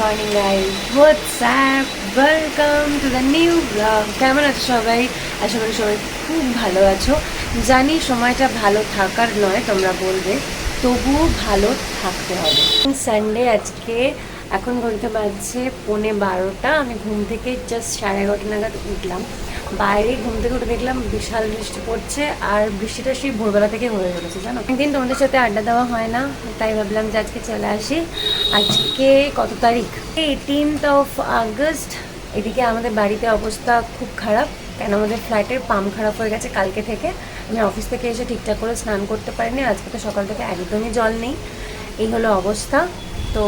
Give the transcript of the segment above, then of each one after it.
Morning guys WhatsApp welcome to the new blog কেমন আছো সবাই? আশা করি সবাই খুব ভালো আছো। জানি সময়টা ভালো থাকার নয়, তোমরা বলবে। তবুও ভালো থাকতে হবে। সানডে আজকে, এখন ঘড়িতে বাজছে পৌনে বারোটা। আমি ঘুম থেকে জাস্ট সাড়ে এগারোটা নাগাদ উঠলাম। বাইরে ঘুম থেকে উঠে দেখলাম বিশাল বৃষ্টি পড়ছে আর বৃষ্টিটা সেই ভোরবেলা থেকে হয়ে চলেছে, জানো? একদিন তোমাদের সাথে আড্ডা দেওয়া হয় না, তাই ভাবলাম যে আজকে চলে আসি। আজকে কত তারিখ? Eighteenth of August. এদিকে আমাদের বাড়িতে অবস্থা খুব খারাপ, কেন আমাদের ফ্ল্যাটের পাম্প খারাপ হয়ে গেছে কালকে থেকে। আমি অফিস থেকে এসে ঠিকঠাক করে স্নান করতে পারিনি, আজকে তো সকাল থেকে একদমই জল নেই। এই হলো অবস্থা। তো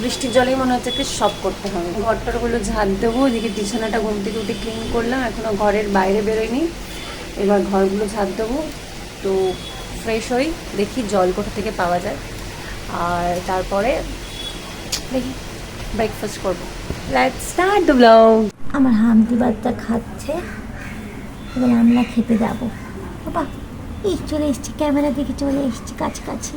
বৃষ্টির জলেই মনে হচ্ছে কি সব করতে হবে। ঘরটরগুলো ঝাঁট দেবো ওদিকে বিছানাটা ঘুম থেকে উঠে ক্লিন করলাম এখনও ঘরের বাইরে বেরোয়নি। এবার ঘরগুলো ঝাঁট দেবো তো ফ্রেশ হই, দেখি জল কোথা থেকে পাওয়া যায়। আর তারপরে দেখি ব্রেকফাস্ট করব। লেটস স্টার্ট দ্য ব্লগ আমার হামদি বাচ্চা খাচ্ছে, এবার আমরা খেতে যাব। বাবা, এই চলে এসছি, ক্যামেরা দেখে চলে এসছি, কাছাকাছি।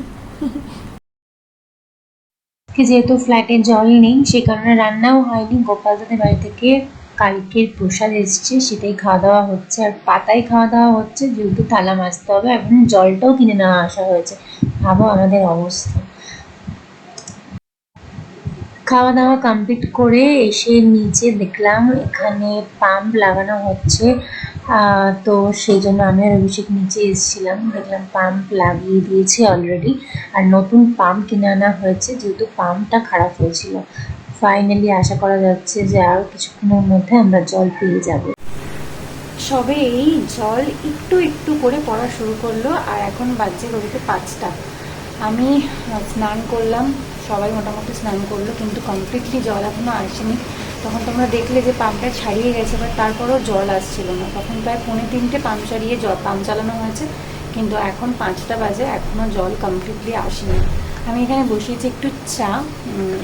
আজকে যেহেতু ফ্ল্যাটে জল নেই সে কারণে রান্নাও হয়নি। গোপাল দাদের বাড়ি থেকে কালকের প্রসাদ এসছে, সেটাই খাওয়া দাওয়া হচ্ছে। আর পাতায় খাওয়া দাওয়া হচ্ছে, যেহেতু থালা মাজতে হবে, এখন জলটাও কিনে নেওয়া আসা হয়েছে। ভাবো আমাদের অবস্থা। খাওয়া দাওয়া কমপ্লিট করে এসে নিচে দেখলাম, এখানে পাম্প লাগানো হচ্ছে। তো সেই জন্য আমি আর অভিষেক নিচে এসেছিলাম। দেখলাম পাম্প লাগিয়ে দিয়েছে অলরেডি আর নতুন পাম্প কিনে আনা হয়েছে, যেহেতু পাম্পটা খারাপ হয়েছিল। ফাইনালি আশা করা যাচ্ছে যে আরও কিছুক্ষণের মধ্যে আমরা জল পেয়ে যাব। সবে এই জল একটু একটু করে পড়া শুরু করল, আর এখন বাজছে ঘড়িতে পাঁচটা। আমি স্নান করলাম, সবাই মোটামুটি স্নান করল, কিন্তু কমপ্লিটলি জল এখনও আসেনি। তখন তোমরা দেখলে যে পাম্পটা ছাড়িয়ে গেছে বাট তারপরেও জল আসছিল না। তখন প্রায় পৌনে তিনটে পাম্প ছাড়িয়ে জল, পাম্প চালানো হয়েছে, কিন্তু এখন পাঁচটা বাজে এখনও জল কমপ্লিটলি আসেনি। আমি এখানে বসিয়েছি একটু চা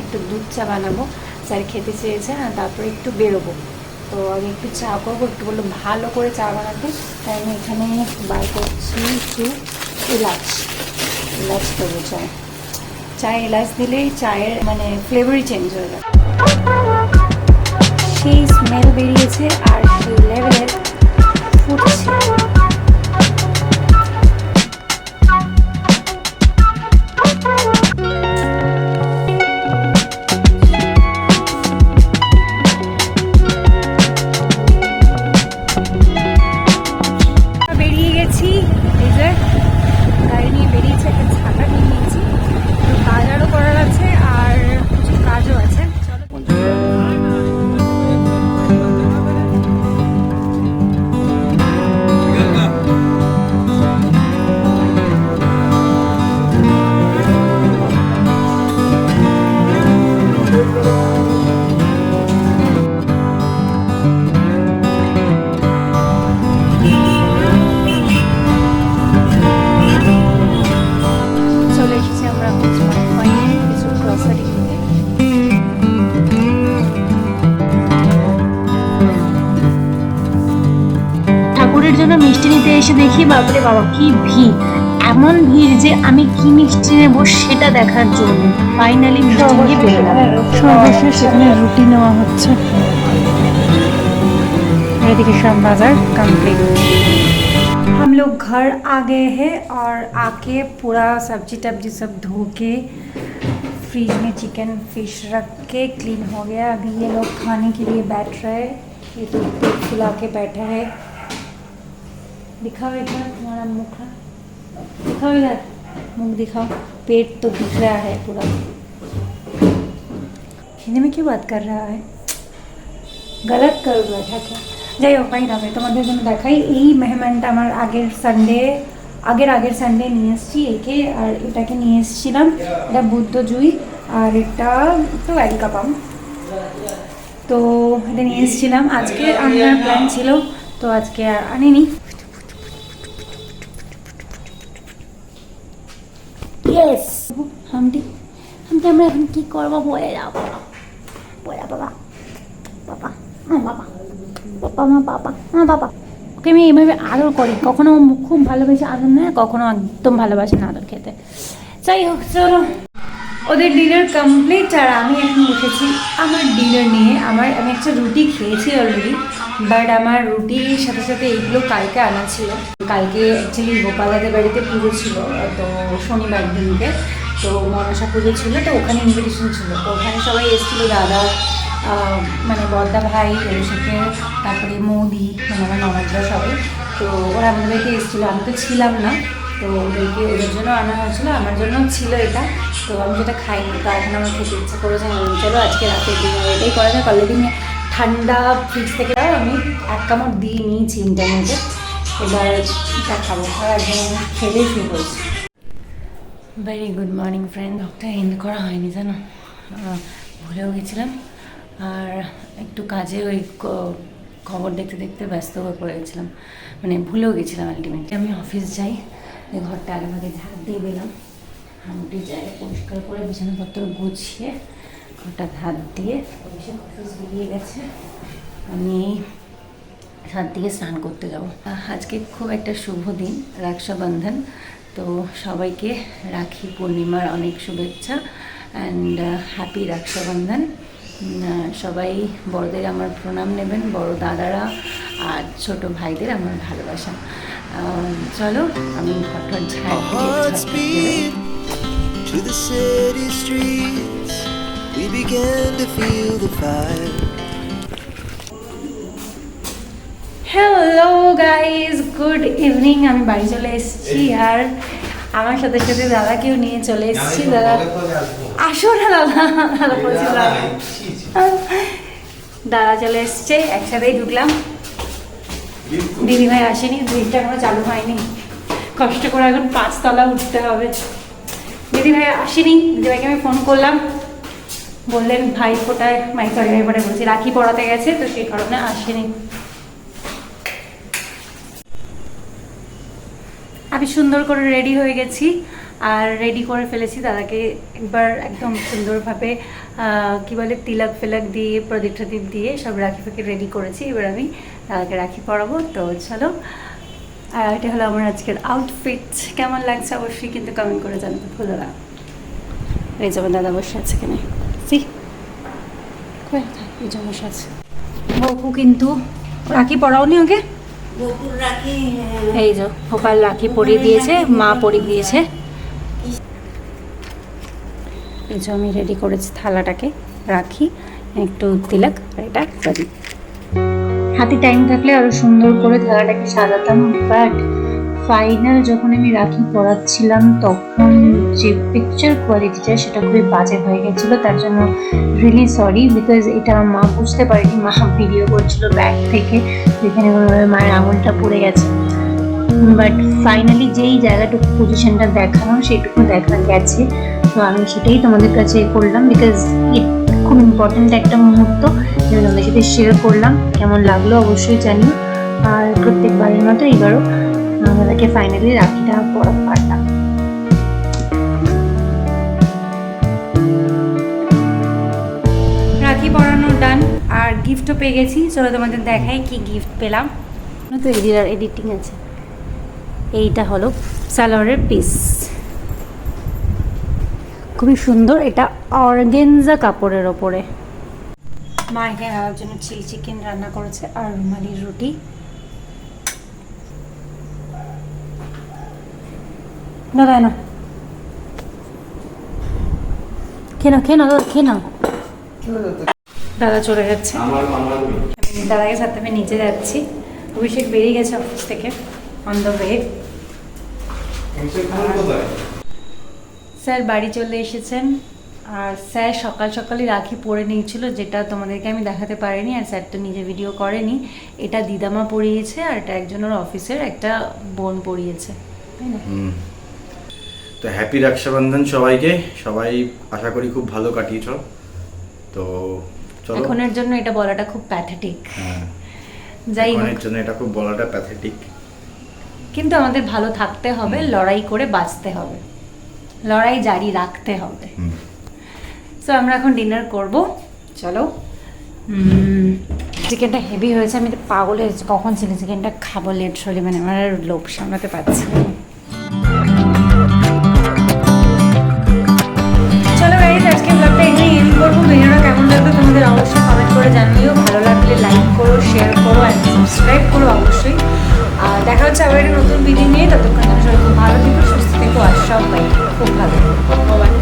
একটু দুধ চা বানাবো। স্যার খেতে চেয়েছে, আর তারপরে একটু বেরোবো। তো আমি একটু চা করব, একটু বলল ভালো করে চা বানাতে। তাই আমি এখানে বার করছি একটু এলাচ। এলাচ করব চায়। চায়ে এলাচ দিলেই চায়ের মানে ফ্লেভারই চেঞ্জ হয়ে যায় সেই স্মেল বেরিয়েছে আর সেই লেভেলের ফুটছে। এসে দেখি বাপরে বাবা কি ভিড় এমন ভিড় যে আমি কি মিষ্টি নেবো সেটা দেখার জন্য ফাইনালি মিষ্টি নিয়ে বেরোলাম সর্বশেষ সেখানে রুটি নেওয়া হচ্ছে এদিকে সব বাজার কমপ্লিট हम लोग घर आ गए हैं और आके पूरा सब्जी टब्जी सब धो के फ्रिज में चिकन फिश रख के क्लीन हो गया अभी ये लोग खाने के लिए बैठ रहे हैं ये तो पेट फुला के बैठा है दिखाओ इधर तुम्हारा मुख दिखाओ इधर मुख दिखाओ पेट तो दिख रहा है पूरा हिंदी में क्यों बात कर रहा है গলত করে बैठा क्या যাই হোক ভাই হবে তোমাদের জন্য দেখাই এই মেহমানটা আমার আগের সানডে আগের আগের সানডে নিয়ে এসেছি একে আর এটাকে নিয়ে এসেছিলাম এটা বুদ্ধ জুই আর এটা তো অ্যালকা পাম্প তো এটা নিয়ে এসেছিলাম আজকে আনার প্ল্যান ছিল তো আজকে আর আনিনি আমরা এখন কি করব? বলে যাও বলা। বাবা। বাবা, মা, বাবা। বাবা, মা বাবা। মা, বাবা। ওকে আমি এইভাবে আদর করি। কখনো খুব ভালোবেসে আদর নেয়, কখনো একদম ভালোবাসে না আদর খেতে। যাই হোক, চলো। ওদের ডিনার কমপ্লিট আর আমি এখন উঠেছি আমার ডিনার নিয়ে। আমার, আমি একটা রুটি খেয়েছি অলরেডি বাট আমার রুটির সাথে সাথে এইগুলো কালকে আনা ছিল। কালকে অ্যাকচুয়ালি গোপালাদের বাড়িতে পুজো ছিল, তো শনিবার দিনকে। তো মনসা পুজো ছিল, তো ওখানে ইনভিটেশন ছিল। তো ওখানে সবাই এসেছিল, দাদা মানে বর্দা ভাই সাথে তারপরে মৌদি মানে আমার ননদরা সবাই। তো ওরা আমাদেরকে এসেছিল। আমি তো ছিলাম না, তো ওদেরকে, ওদের জন্য আনা হয়েছিল, আমার জন্য ছিল এটা। তো আমি যেটা খাইনি তো এখন আমার খেতে ইচ্ছা করেছে, আমি চলো আজকে রাতে ডিনার এটাই করা যাক অলরেডি ঠান্ডা ফ্রিজ থেকে আমি এক কামড় দিয়ে নিয়েছি ইন্টারনেটে এবার খাব। আর একদম খেলেই শুরু করেছি। Very good morning friend doctor end করা হয়নি জানো ভুলেও গেছিলাম। আর একটু কাজে ওই খবর দেখতে দেখতে ব্যস্ত হয়ে পড়ে গেছিলাম। মানে ভুলেও গেছিলাম আলটিমেটলি আমি অফিস যাই। ঘরটা আগে ভাগে দিয়ে দিলাম। হামটি জায়গা পরিষ্কার করে বিছানাপত্র গুছিয়ে ঘরটা ধার দিয়ে অফিস বেরিয়ে গেছে। আমি সাত দিকে স্নান করতে যাব। আজকে খুব একটা শুভ দিন। রক্ষাবন্ধন তো সবাইকে রাখি পূর্ণিমার অনেক শুভেচ্ছা অ্যান্ড হ্যাপি রক্ষাবন্ধন উম, সবাই বড়দের আমার প্রণাম নেবেন বড় দাদারা আর ছোট ভাইদের আমার ভালোবাসা চলো আমি beat to the city streets. We began to feel the fire. Guys good evening আমি বাড়ি চলে এসেছি আর আমার সাথে সাথে দাদাকেও নিয়ে চলে এসেছি দাদা। আসো না দাদা। দাদা বলছি দাদা দাদা। চলে এসছে একসাথেই ঢুকলাম। দিদিভাই আসেনি দিদিটা এখনও চালু হয়নি। কষ্ট করে এখন পাঁচতলা উঠতে হবে। দিদিভাই আসেনি দিদিভাইকে আমি ফোন করলাম। বললেন ভাই ফোটায় মাই সরি ভাই ফোটায় বলছি রাখি পড়াতে গেছে তো সেই কারণে আসেনি। আমি সুন্দর করে রেডি হয়ে গেছি আর রেডি করে ফেলেছি দাদাকে একবার একদম সুন্দরভাবে কি বলে, তিলক ফিলক দিয়ে, প্রদীপ টদীপ দিয়ে সব রাখি ফাঁকি রেডি করেছি। এবার আমি দাদাকে রাখি পরাবো। তো চলো আর এটা হলো আমার আজকের আউটফিট কেমন লাগছে অবশ্যই কিন্তু কমেন্ট করে জানাতে ভুলো না। এই যাব দাদা বসে আছে এখানে। সি এই যে বসে আছে। বউ কিন্তু রাখি পরাওনি ওকে? এই যে গোপাল রাখি পরিয়ে দিয়েছে, মা পরিয়ে দিয়েছে। এই যে, আমি রেডি করেছি থালাটাকে। রাখি, একটু তিলক এটা প্রদীপ হাতে টাইম থাকলে আরও সুন্দর করে থালাটাকে সাজাতাম বাট ফাইনাল যখন আমি রাখি পরাচ্ছিলাম তখন যে পিকচার কোয়ালিটিটা সেটা খুবই বাজে হয়ে গেছিল, তার জন্য রিলি সরি বিকজ এটা মা বুঝতে পারেনি, মা ভিডিও করছিল ব্যাক থেকে, যেখানে মায়ের আঙুলটা পড়ে গেছে। বাট ফাইনালি যেই জায়গাটুকু পজিশনটা দেখানো সেটুকু দেখা গেছে। তো আমি সেটাই তোমাদের কাছে করলাম বিকজ ইট খুব ইম্পর্ট্যান্ট একটা মুহূর্ত যেটা তোমাদের সাথে শেয়ার করলাম। কেমন লাগল অবশ্যই জানিও। আর প্রত্যেকবারের মতো এবারও আমাদেরকে ফাইনালি রাখিটা পড়া পারলাম গিফটও পেয়ে গেছি। চলো তোমাদের দেখাই কি গিফট পেলাম। তো এডিটার এডিটিং আছে। এইটা হলো সালোয়ারের পিস খুবই সুন্দর এটা অর্গেনজা কাপড়ের ওপরে। মা এখানে আমার জন্য চিলি চিকেন রান্না করেছে আর রুমালি রুটি। না দেয় না খেয়ে নাও খেয়ে নাও খেয়ে নাও। দাদা চলে যাচ্ছে। দাদাকে সাথে আমি নিচে যাচ্ছি। অভিষেক বেরিয়ে গেছে অফিস থেকে অন দ্য ওয়ে স্যার বাড়ি চলে এসেছেন। আর স্যার সকাল সকালই রাখি পরে নিয়েছিল যেটা তোমাদেরকে আমি দেখাতে পারিনি আর স্যার তো নিজে ভিডিও করেনি। এটা দিদামা পরিয়েছে আর এটা একজনের অফিসের একটা বোন পরিয়েছে। তাই না? তো তো হ্যাপি রক্ষাবন্ধন সবাইকে। সবাই আশা করি খুব ভালো কাটিয়েছ। তো চলো। এখনের জন্য এটা বলাটা খুব প্যাথেটিক যাই এখনের জন্য এটা খুব বলাটা প্যাথেটিক কিন্তু আমাদের ভালো থাকতে হবে লড়াই করে বাঁচতে হবে। লড়াই জারি রাখতে হবে। সো আমরা এখন ডিনার করব। চলো। চিকেনটা হেভি হয়েছে আমি পাগল কখন চিলি চিকেনটা খাব? লেট শরীর মানে আমার লোভ সামলাতে পারছি না। হচ্ছে আবার নতুন ভিডিও নিয়ে, ততক্ষণ সবাই খুব ভালো থেকো, সুস্থ থেকো, আর সবাই খুব ভালো.